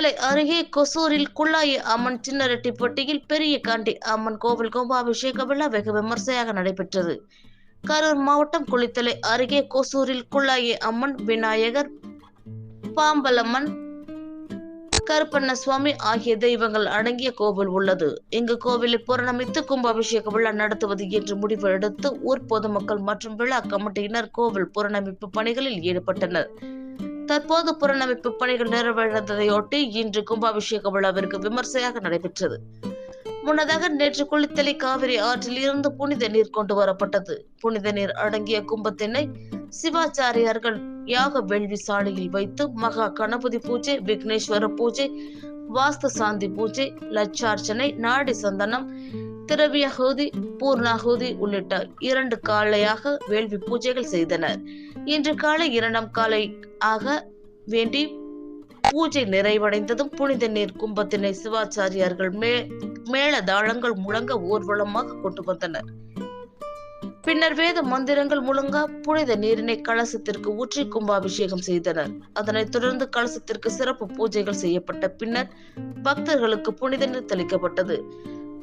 குளித்தலை அருகே கொசூரில் குள்ளாயி அம்மன் சின்னரெட்டிப்பட்டியில் பெரிய காண்டி அம்மன் கோவில் கும்பாபிஷேக விழா வெகு விமர்சையாக நடைபெற்றது. கரூர் மாவட்டம் குளித்தலை அருகே கொசூரில் குள்ளாயி அம்மன் விநாயகர் பாம்பலம்மன் கருப்பண்ண சுவாமி ஆகிய தெய்வங்கள் அடங்கிய கோவில் உள்ளது. இங்கு கோவிலை புறணமித்து கும்பாபிஷேக விழா நடத்துவது என்று முடிவு எடுத்து ஊர் பொதுமக்கள் மற்றும் விழா கமிட்டியினர் கோவில் புறணமிப்பு பணிகளில் ஈடுபட்டனர். தற்போது புறணமைப்பு பணிகள் நிறைவடைந்ததையொட்டி இன்று கும்பாபிஷேக விழாவிற்கு விமர்சையாக நடைபெற்றது. முன்னதாக நேற்று குளித்தலை காவிரி ஆற்றில் இருந்து புனித நீர் கொண்டு வரப்பட்டது. புனித நீர் அடங்கிய கும்பத்தினை சிவாச்சாரியார்கள் யாக வேள்வி சாலையில் வைத்து மகா கணபதி பூஜை விக்னேஸ்வர பூஜை வாஸ்து சாந்தி பூஜை லட்சார்ச்சனை நாடி சந்தனம் திரவியஹூதி பூர்ணாகுதி உள்ளிட்ட இரண்டு காலையாக வேள்வி பூஜைகள் செய்தனர். இன்று காலை இரண்டாம் காலை ஆக வேண்டி பூஜை நிறைவடைந்ததும் புனித நீர் கும்பத்தினை சிவாச்சாரியார்கள் மே மேள தாளங்கள் முழங்க ஊர்வலமாக கொண்டு வந்தனர். பின்னர் வேத மந்திரங்கள் முழங்க புனித நீரினை கலசத்திற்கு ஊற்றி கும்பாபிஷேகம் செய்தனர். அதனைத் தொடர்ந்து கலசத்திற்கு சிறப்பு பூஜைகள் செய்யப்பட்ட பின்னர் பக்தர்களுக்கு புனித நீர் தெளிக்கப்பட்டது.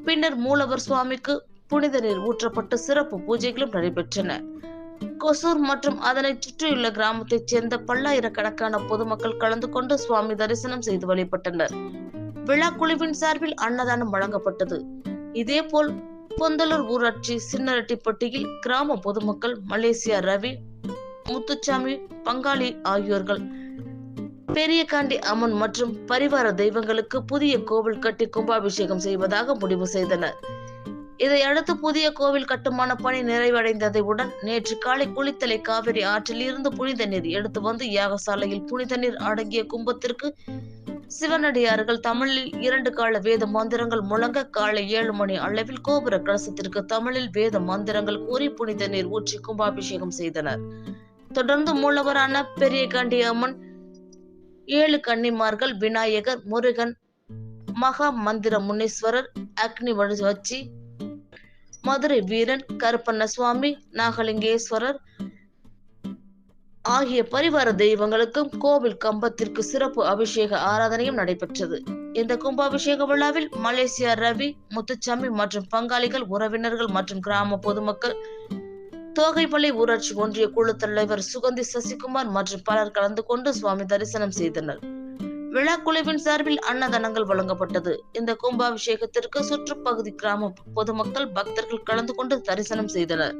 பின்னர் மூலவர் சுவாமிக்கு புனித நீர் ஊற்றப்பட்டு சிறப்பு பூஜைகளும் நடைபெற்றன. கொசூர் மற்றும் அதனை சுற்றியுள்ள கிராமத்தைச் சேர்ந்த பல்லாயிரக்கணக்கான பொதுமக்கள் கலந்து கொண்டு சுவாமி தரிசனம் செய்து வழிபட்டனர். விழா குழுவின் சார்பில் அன்னதானம் வழங்கப்பட்டது. இதேபோல் பொந்தலூர் ஊராட்சி சின்னரட்டிப்பட்டியில் கிராம பொதுமக்கள் மலேசியா ரவி முத்துச்சாமி பங்காளி ஆகியோர்கள் பெரியகாண்டி அம்மன் மற்றும் பரிவார தெய்வங்களுக்கு புதிய கோவில் கட்டி கும்பாபிஷேகம் செய்வதாக முடிவு செய்தனர். இதையடுத்து புதிய கோவில் கட்டுமான பணி நிறைவடைந்ததையுடன் நேற்று காலை குளித்தலை காவிரி ஆற்றில் இருந்து புனித நீர் எடுத்து வந்து யாகசாலையில் புனித நீர் அடங்கிய கும்பத்திற்கு சிவனடியார்கள் தமிழில் இரண்டு கால வேத மந்திரங்கள் முழங்க காலை ஏழு மணி அளவில் கோபுர கலசத்திற்கு தமிழில் வேத மந்திரங்கள் கூறி புனித நீர் ஊற்றி கும்பாபிஷேகம் செய்தனர். தொடர்ந்து மூலவரான பெரிய காண்டி அம்மன் ஏழு கன்னிமார்கள் விநாயகர் முருகன் மகா மந்திர முனீஸ்வரர் அக்னி வச்சி மதுரை வீரன் கருப்பண்ண சுவாமி நாகலிங்கேஸ்வரர் ஆகிய பரிவார தெய்வங்களுக்கும் கோவில் கம்பத்திற்கு சிறப்பு அபிஷேக ஆராதனையும் நடைபெற்றது. இந்த கும்பாபிஷேக விழாவில் மலேசியா ரவி முத்துச்சாமி மற்றும் பங்காளிகள் உறவினர்கள் மற்றும் கிராம பொதுமக்கள் தோகைப்பள்ளி ஊராட்சி ஒன்றிய குழு தலைவர் சுகந்தி சசிகுமார் மற்றும் பலர் கலந்து கொண்டு சுவாமி தரிசனம் செய்தனர். விழா குழுவின் சார்பில் அன்னதானங்கள் வழங்கப்பட்டது. இந்த கும்பாபிஷேகத்திற்கு சுற்றுப்பகுதி கிராம பொதுமக்கள் பக்தர்கள் கலந்து கொண்டு தரிசனம் செய்தனர்.